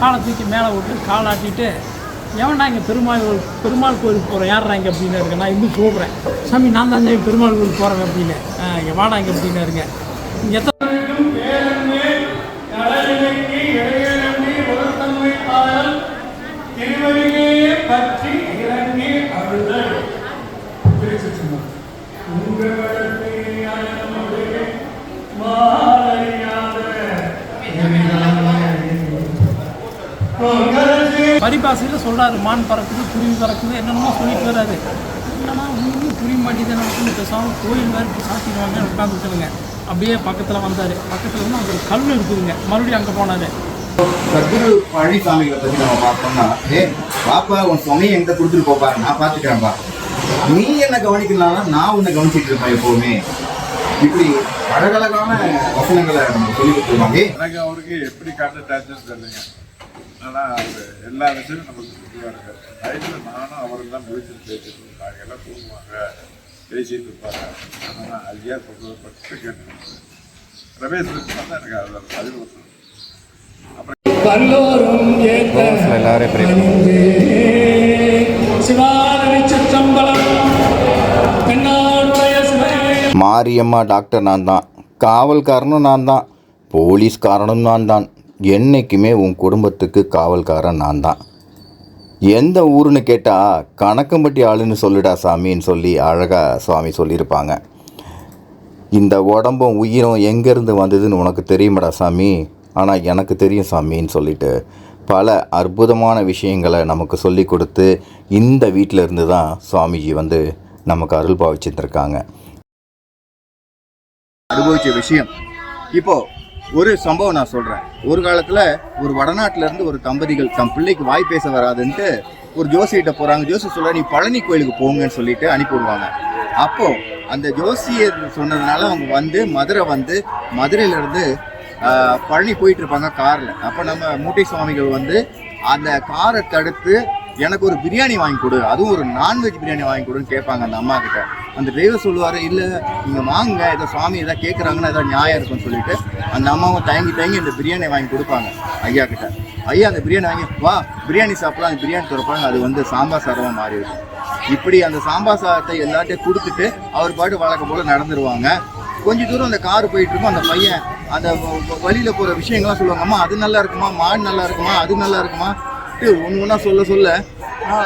காலை தூக்கி மேலே விட்டு கால் ஆட்டிட்டு எவன்டா இங்கே பெருமாள் கோயில் பெருமாள் கோயிலுக்கு போகிறேன் யாரா இங்கே அப்படின்னு இருக்க நான் இன்னும் சொல்கிறேன் சாமி நான் தான் பெருமாள் கோயிலுக்கு போகிறேன் அப்படின்னு. இங்கே வாடா இங்கே அப்படின்னு இருங்க இங்கே எத்தனை பற்றி இறங்கி அருள் பரிபாசையில் சொல்றாரு மான் பறக்குது குருவி பறக்குது என்னென்னமோ சொல்லிட்டு வர்றாரு. என்னன்னா ஒன்றும் புரிய மாட்டேங்குது நமக்கு பேசாமல் கோயில் வேறு சாத்திடுவாங்க உட்காந்துருக்குதுங்க அப்படியே பக்கத்தில் வந்தார். பக்கத்தில் வந்து அங்கே ஒரு கல் இருக்குதுங்க. மறுபடியும் அங்கே போனார். சத்குரு பழனிசாமிகளை பத்தி நம்ம பார்த்தோம்னா ஏ பாப்பா உன் சுமையை எங்க கொடுத்துட்டு போப்பா நான் பாத்துக்கிறேன்பா நீ என்ன கவனிக்கலாம்னா நான் உன்னை கவனிச்சிட்டு இருப்பேன் எப்பவுமே. இப்படி அழகழகான வசனங்களை நம்ம சொல்லி கொடுத்துருவாங்க எனக்கு அவருக்கு எப்படி கான்டாக்ட் தெரியலைங்க ஆனால் அவர் எல்லா விஷயமும் நமக்கு தெளிவாக இருக்காரு நைட்டில் நானும் அவரும் தான் முடிச்சுட்டு பேசிட்டு இருப்பாங்க எல்லாம் தூங்குவாங்க பேசிட்டு இருப்பாங்க. ஆனால் ஐயா சொல்றது பட்டு கேட்டு ரமேஷ் தான் எனக்கு அதில் பதில் வசனம் மாரியம்மா டாக்டர் நான் தான் காவல்காரனும் நான் தான் போலீஸ்காரனும் நான் தான் என்றைக்குமே உன் குடும்பத்துக்கு காவல்காரன் நான் தான். எந்த ஊருன்னு கேட்டால் கணக்கம்பட்டி ஆளுன்னு சொல்லுடா சாமின்னு சொல்லி அழகாக சுவாமி சொல்லியிருப்பாங்க. இந்த உடம்பும் உயிரும் எங்கேருந்து வந்ததுன்னு உனக்கு தெரியுமாடா சாமி? ஆனால் எனக்கு தெரியும் சாமின்னு சொல்லிட்டு பல அற்புதமான விஷயங்களை நமக்கு சொல்லி கொடுத்து இந்த வீட்டில் இருந்து தான் சுவாமிஜி வந்து நமக்கு அருள் பாவிச்சிருந்துருக்காங்க. அனுபவிச்ச விஷயம். இப்போது ஒரு சம்பவம் நான் சொல்கிறேன் ஒரு காலத்தில் ஒரு வடநாட்டிலேருந்து ஒரு தம்பதிகள் தம் பிள்ளைக்கு வாய் பேச வராதுன்ட்டு ஒரு ஜோசியிட்ட போகிறாங்க ஜோசி சொல்ல நீ பழனி கோயிலுக்கு போங்கன்னு சொல்லிட்டு அனுப்பிவிடுவாங்க அப்போது அந்த ஜோசியர் சொன்னதுனால அவங்க வந்து மதுரை வந்து மதுரையிலேருந்து பழனி போயிட்டு இருப்பாங்க காரில். அப்போ நம்ம மூட்டை சுவாமிகள் வந்து அந்த காரை தடுத்து எனக்கு ஒரு பிரியாணி வாங்கி கொடு. அதுவும் ஒரு நான்வெஜ் பிரியாணி வாங்கி கொடுன்னு கேட்பாங்க அந்த அம்மா கிட்ட. அந்த டிரைவர் சொல்லுவாரு இல்லை நீங்கள் வாங்குங்க. ஏதோ சுவாமி எதாவது கேட்குறாங்கன்னா ஏதோ நியாயம் இருக்குன்னு சொல்லிட்டு அந்த அம்மாவும் தயங்கி தயங்கி இந்த பிரியாணி வாங்கி கொடுப்பாங்க ஐயா கிட்ட. ஐயா அந்த பிரியாணி வாங்கி வா பிரியாணி சாப்பிடலாம். அந்த பிரியாணி திறப்பாங்க. அது வந்து சாம்பார் சாதமாக மாறி இருக்கும் இப்படி அந்த சாம்பார் சாதத்தை எல்லாத்தையும் கொடுத்துட்டு அவர் பாட்டு வழக்கம் போல் நடந்துருவாங்க. கொஞ்ச தூரம் அந்த கார் போயிட்டு இருக்கும். அந்த பையன் அந்த வழியில் போகிற விஷயங்கள்லாம் சொல்லுவாங்க அம்மா அது நல்லா இருக்குமா? மாடு நல்லா இருக்குமா? அது நல்லா இருக்குமா? ஒன்று ஒன்றா சொல்ல சொல்ல.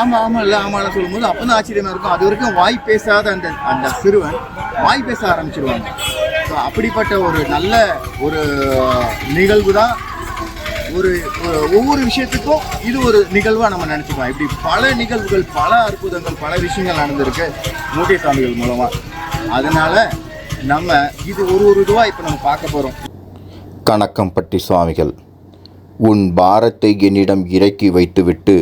ஆமாம் ஆமாம் இல்லை ஆமாம் சொல்லும்போது அப்போ தான் ஆச்சரியமாக இருக்கும். அது வரைக்கும் வாய் பேசாத அந்த அந்த சிறுவன் வாய் பேச ஆரம்பிச்சிருவாங்க. ஸோ அப்படிப்பட்ட ஒரு நல்ல ஒரு நிகழ்வு தான் ஒரு ஒரு ஒவ்வொரு விஷயத்துக்கும் இது ஒரு நிகழ்வாக நம்ம நினச்சிக்கலாம். இப்படி பல நிகழ்வுகள் பல அற்புதங்கள் பல விஷயங்கள் நடந்திருக்கு மூட்டை சாமிகள் மூலமாக அதனால் நம்ம இது ஒரு ஒரு இதுவாக இப்போ நம்ம பார்க்க போகிறோம் கணக்கம்பட்டி சுவாமிகள். உன் பாரத்தை என்னிடம் இறக்கி வைத்துவிட்டு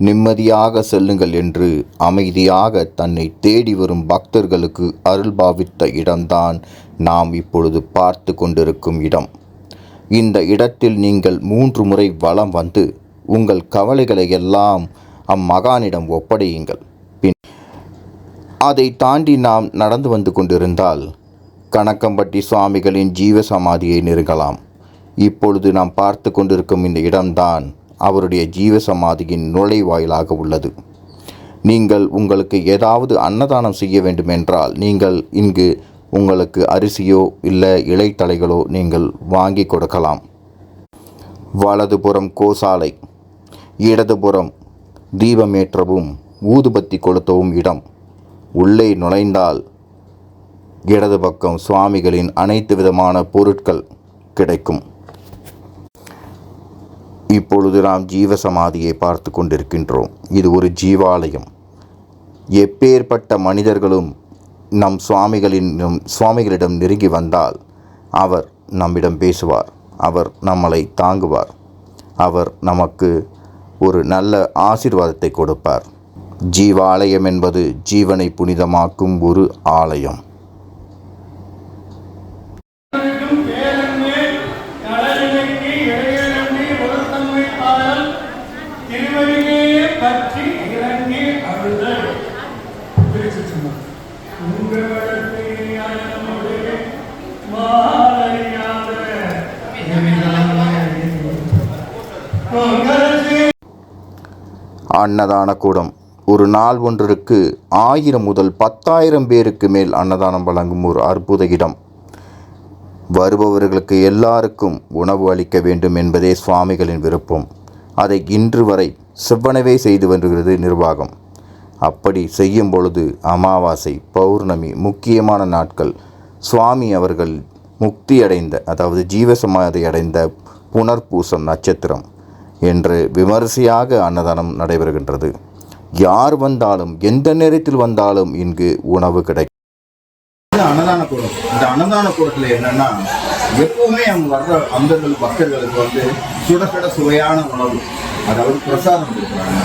நிம்மதியாக செல்லுங்கள் என்று அமைதியாக தன்னை தேடி வரும் பக்தர்களுக்கு அருள் பாவித்த இடம்தான் நாம் இப்பொழுது பார்த்து கொண்டிருக்கும் இடம். இந்த இடத்தில் நீங்கள் மூன்று முறை வலம் வந்து உங்கள் கவலைகளை எல்லாம் அம்மகானிடம் ஒப்படையுங்கள். பின் அதை தாண்டி நாம் நடந்து வந்து கொண்டிருந்தால் கணக்கம்பட்டி சுவாமிகளின் ஜீவ சமாதியை நெருங்கலாம். இப்பொழுது நாம் பார்த்து கொண்டிருக்கும் இந்த இடம்தான் அவருடைய ஜீவ சமாதியின் நுழைவாயிலாக உள்ளது. நீங்கள் உங்களுக்கு ஏதாவது அன்னதானம் செய்ய வேண்டுமென்றால் நீங்கள் இங்கு உங்களுக்கு அரிசியோ இல்லை இலைத்தலைகளோ நீங்கள் வாங்கி கொடுக்கலாம். வலதுபுறம் கோசாலை இடதுபுறம் தீபமேற்றவும் ஊதுபத்தி கொளுத்தவும் இடம். உள்ளே நுழைந்தால் இடது பக்கம் சுவாமிகளின் அனைத்து விதமான பொருட்கள் கிடைக்கும். இப்பொழுது நாம் ஜீவசமாதியை பார்த்து கொண்டிருக்கின்றோம். இது ஒரு ஜீவாலயம். எப்பேற்பட்ட மனிதர்களும் நம் சுவாமிகளின் சுவாமிகளிடம் நெருங்கி வந்தால் அவர் நம்மிடம் பேசுவார். அவர் நம்மளை தாங்குவார். அவர் நமக்கு ஒரு நல்ல ஆசீர்வாதத்தை கொடுப்பார். ஜீவாலயம் என்பது ஜீவனை புனிதமாக்கும் ஒரு ஆலயம். அன்னதான கூடம். ஒரு நாள் ஒன்றிற்கு ஆயிரம் முதல் பத்தாயிரம் பேருக்கு மேல் அன்னதானம் வழங்கும் ஒரு அற்புத இடம். வருபவர்களுக்கு எல்லாருக்கும் உணவு அளிக்க வேண்டும் என்பதே சுவாமிகளின் விருப்பம். அதை இன்று வரை செவ்வனவே செய்து வருகிறது நிர்வாகம். அப்படி செய்யும் பொழுது அமாவாசை பௌர்ணமி முக்கியமான நாட்கள் சுவாமி அவர்கள் முக்தி அடைந்த அதாவது ஜீவசமாதி அடைந்த புனர்பூசம் நட்சத்திரம். என்று விமரிசையாக அன்னதானம் நடைபெறுகின்றது. யார் வந்தாலும் எந்த நேரத்தில் வந்தாலும் இங்கு உணவு கிடைக்கும். அன்னதான கூடம் இந்த அன்னதான கூடத்தில் என்னன்னா எப்பவுமே அவங்க வர்ற அந்தர்கள் பக்தர்களுக்கு வந்து சுட சுட சுவையான உணவு அதாவது பிரசாதம் கொடுக்குறாங்க.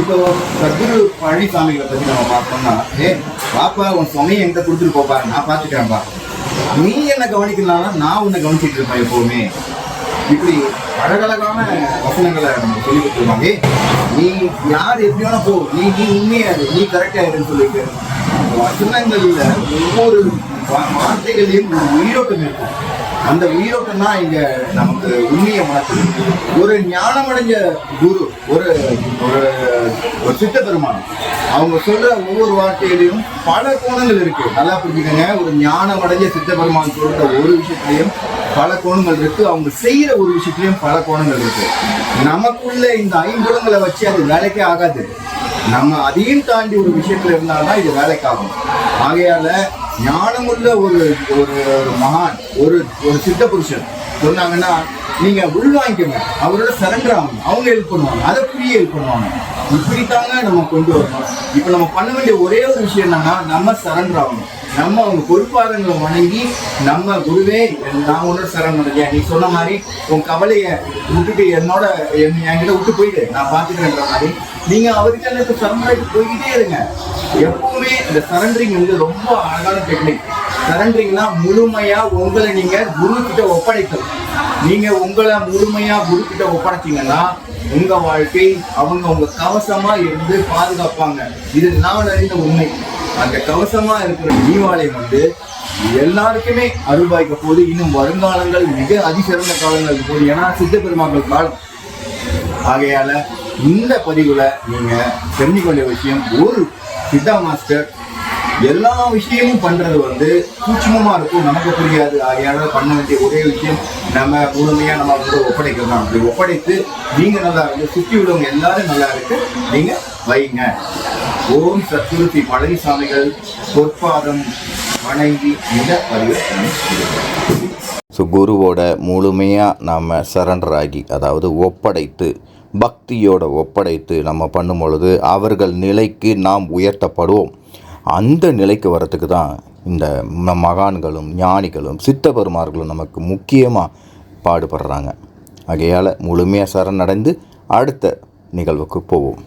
இப்போ சத்குரு பழனிசாமிகளை பற்றி நம்ம பார்த்தோம்னா ஏ பாப்பா உன் சுமையை எங்க கொடுத்துட்டு போப்பா நான் பார்த்துக்கிறேன்ப்பா. நீ என்ன கவனிக்கலாம்னா நான் உன்னை கவனிச்சிட்டு இருப்பேன் எப்பவுமே. இப்படி அழகழகான வசனங்களை நம்ம சொல்லி கொடுத்துருவாங்க நீ யார் எப்படியான போ. நீ நீ உண்மையாரு. நீ கரெக்டா சொல்லிட்டு வசனங்கள்ல ஒவ்வொரு வார்த்தைகளையும் ஒரு உயிரோட்டம் இருக்கும் அந்த உயிரோட்டம் தான் இங்க நமக்கு உண்மையை உணர்த்துது ஒரு ஞானமடைஞ்ச குரு ஒரு ஒரு ஒரு சித்த பெருமான் அவங்க சொல்ற ஒவ்வொரு வார்த்தையிலையும் பல கோணங்கள் இருக்கு. நல்லா புரிஞ்சுக்கங்க. ஒரு ஞானமடைஞ்ச சித்த பெருமான் சொல்ற ஒரு விஷயத்திலையும் பல கோணங்கள் இருக்கு. அவங்க செய்யற ஒரு விஷயத்திலையும் பல கோணங்கள் இருக்கு. நமக்குள்ள இந்த ஐம்புலங்களை வச்சு அது வேலைக்கே ஆகாது. நம்ம அதையும் தாண்டி ஒரு விஷயத்துல இருந்தால்தான் இது வேலைக்காகும். ஆகையால ஞானமுள்ள ஒரு ஒரு ஒரு மகான் ஒரு ஒரு சித்த புருஷன் சொன்னாங்கன்னா நீங்க உள்வாங்கிக்கங்க. அவரோட சரண்டர் ஆகணும். அவங்க ஹெல்ப் பண்ணுவாங்க. அதை புரிய ஹெல்ப் பண்ணுவாங்க. இப்படித்தாங்க நம்ம கொண்டு வரணும். இப்போ நம்ம பண்ண வேண்டிய ஒரே ஒரு விஷயம் என்னன்னா நம்ம சரண்டர் ஆகணும். நம்ம அவங்க பொறுப்பாதங்களை வணங்கி நம்ம குருவே நான் உன்னோட சரண் அடைஞ்சேன் நீ சொன்ன மாதிரி உன் கவலையை விட்டுட்டு என்னோட என் என்கிட்ட விட்டு போயிடு. நான் பார்த்துக்கிறேன்ற மாதிரி. நீங்க அவருக்கு எனக்கு சரண்டராயிட்டு போய்கிட்டே இருங்க. எப்பவுமே இந்த சரண்டரிங் வந்து ரொம்ப அழகான டெக்னிக் சரண்டரிங்னா முழுமையா உங்களை நீங்க குரு கிட்ட ஒப்படைக்கணும் நீங்க உங்களை முழுமையா குரு கிட்ட ஒப்படைச்சீங்கன்னா உங்க வாழ்க்கை அவங்க உங்க கவசமா இருந்து பாதுகாப்பாங்க. இது நான் அறிந்த உண்மை. அந்த கவசமா இருக்கிற ஜீவாலயம் வந்து எல்லாருக்குமே அருள்வாய்க்க போது இன்னும் வருங்காலங்கள் மிக அதிசிறந்த காலங்கள் போது. ஏன்னா சித்த பெருமாக்கள் காலம். ஆகையால இந்த பதிவுல நீங்க தெரிஞ்சுக்க விஷயம் ஒரு சித்தா மாஸ்டர் எல்லா விஷயமும் பண்றது வந்து சூட்சமமா இருக்கும். நமக்கு புரியாது. ஆகையால பண்ண வேண்டிய ஒரே விஷயம் நம்ம முழுமையா நம்ம வந்து ஒப்படைக்கிறது தான். அப்படி ஒப்படைத்து நீங்க நல்லா இருக்கு சுற்றி உள்ளவங்க எல்லாரும் நல்லா இருக்கு நீங்க வைங்க. ஓம் சத்குரு பழனிசாமிகள் பொற்பாதம் வணங்கி இந்த பதிவை ஸோ குருவோட முழுமையாக நாம் சரண்டர் ஆகி அதாவது ஒப்படைத்து பக்தியோட ஒப்படைத்து நம்ம பண்ணும் பொழுது அவர்கள் நிலைக்கு நாம் உயர்த்தப்படுவோம். அந்த நிலைக்கு வரத்துக்கு தான் இந்த மகான்களும் ஞானிகளும் சித்த பெருமார்களும் நமக்கு முக்கியமாக பாடுபடுறாங்க. ஆகையால் முழுமையாக சரணடைந்து அடுத்த நிகழ்வுக்கு போவோம்.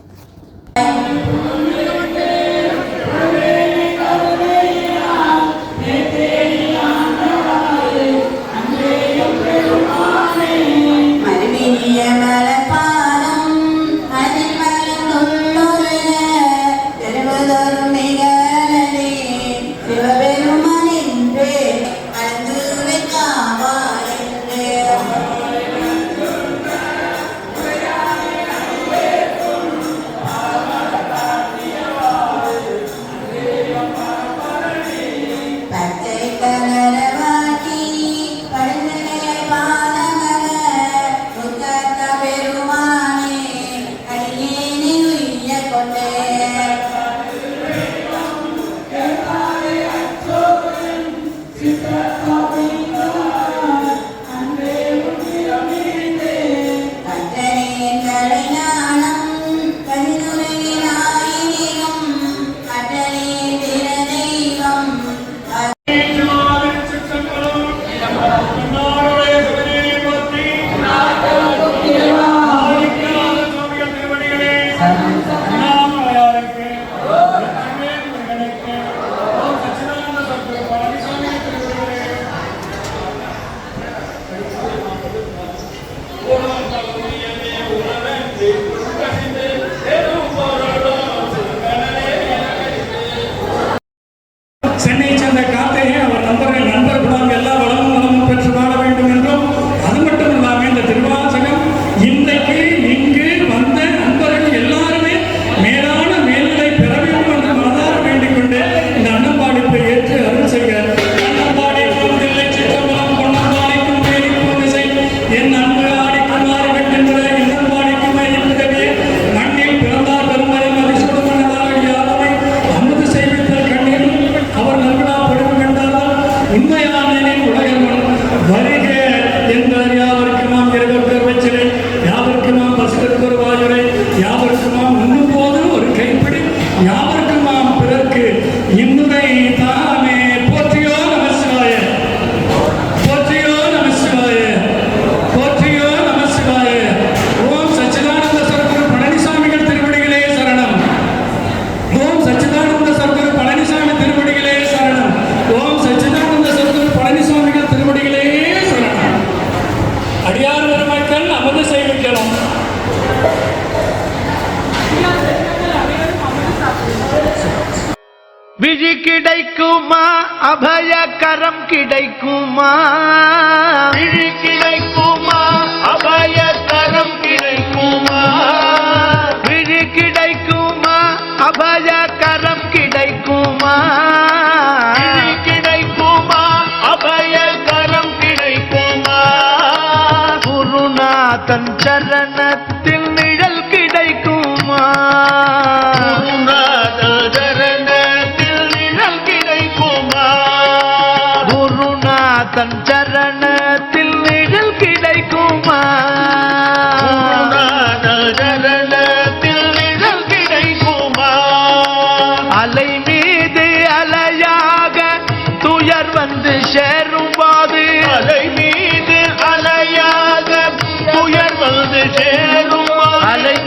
வெற்றி கிடைக்குமா அபயகரம் கிடைக்குமா? கிடைக்குமா அபயகரம் கிடைக்குமா? விழி கிடைக்குமா அபய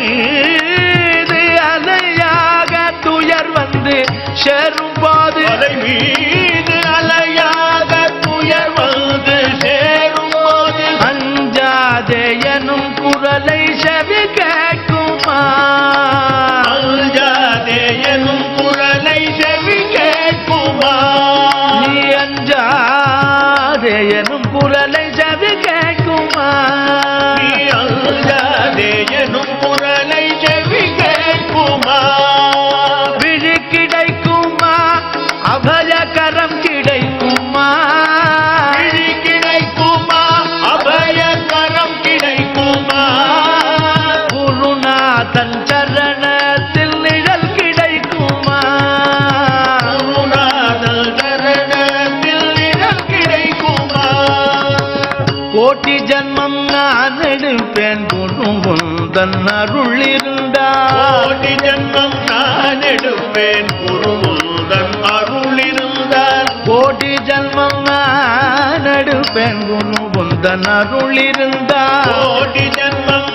மீது அலையாக துயர் வந்து சேரும் போது. அதை மீ பெண் குருகுந்தன் அருள் இருந்தார் ஜென்மம் நான் எடுப்பேன் குருகுந்தன் அருள் இருந்தார் கோடி ஜென்மம் நான் எடுப்பேன் குருகுந்தன் அருள் இருந்தார் கோடி ஜென்மம்